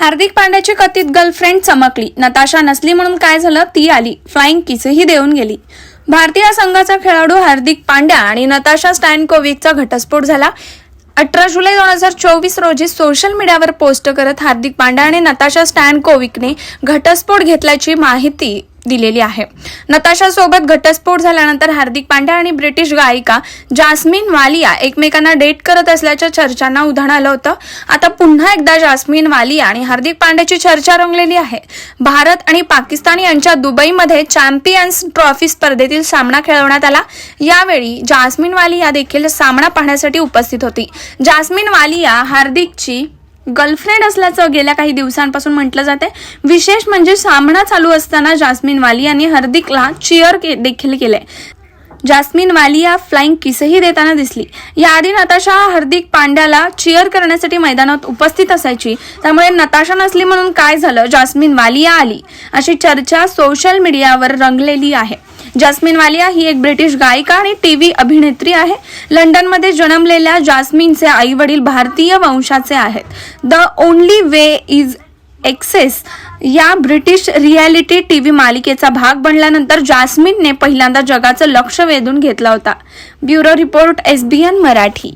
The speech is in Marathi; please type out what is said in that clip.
हार्दिक पांड्याची कथित गर्लफ्रेंड चमकली. नताशा नसली म्हणून काय झालं? ती आली. फ्लाइंग किसही देऊन गेली. भारतीय संघाचा खेळाडू हार्दिक पांड्या आणि नताशा स्टॅनकोविकचा घटस्फोट झाला. अठरा जुलै दोन हजार चोवीस रोजी सोशल मीडियावर पोस्ट करत हार्दिक पांड्या आणि नताशा स्टॅनकोविकने घटस्फोट घेतल्याची माहिती दिलेली आहे. नताशासोबत घटस्फोट झाल्यानंतर हार्दिक पांड्या आणि ब्रिटिश गायिका जास्मिन वालिया एकमेकांना डेट करत असल्याच्या चर्चांना उधाण आलं होतं. आता पुन्हा एकदा जास्मिन वालिया आणि हार्दिक पांड्याची चर्चा रंगलेली आहे. भारत आणि पाकिस्तान यांच्या दुबईमध्ये चॅम्पियन्स ट्रॉफी स्पर्धेतील सामना खेळवण्यात आला. यावेळी जास्मिन वालिया देखील सामना पाहण्यासाठी उपस्थित होती. जास्मिन वालिया हार्दिकची गर्लफ्रेंड असल्याचं गेल्या काही दिवसांपासून म्हटलं जाते. विशेष म्हणजे सामना चालू असताना जास्मिन वाली यांनी हार्दिकला चिअर के देखील केले जास्मिन वालिया फ्लाइंग किसही देताना दिसली. याआधी नताशा हार्दिक पांड्याला चिअर करण्यासाठी मैदानात उपस्थित असायची. त्यामुळे नताशा नसली म्हणून काय झालं? जास्मिन वालिया आली. अशी चर्चा सोशल मीडियावर रंगलेली आहे. जास्मिन वालिया ही एक ब्रिटिश गायिका आणि टीव्ही अभिनेत्री आहे. लंडनमध्ये जन्मलेल्या जास्मिनचे आई वडील भारतीय वंशाचे आहेत. The only way is Essex या ब्रिटिश रियालिटी टीव्ही मालिकेचा भाग बनल्यानंतर जास्मिनने पहिल्यांदा जगाचं लक्ष वेधून घेतला होता. Bureau report SBN Marathi.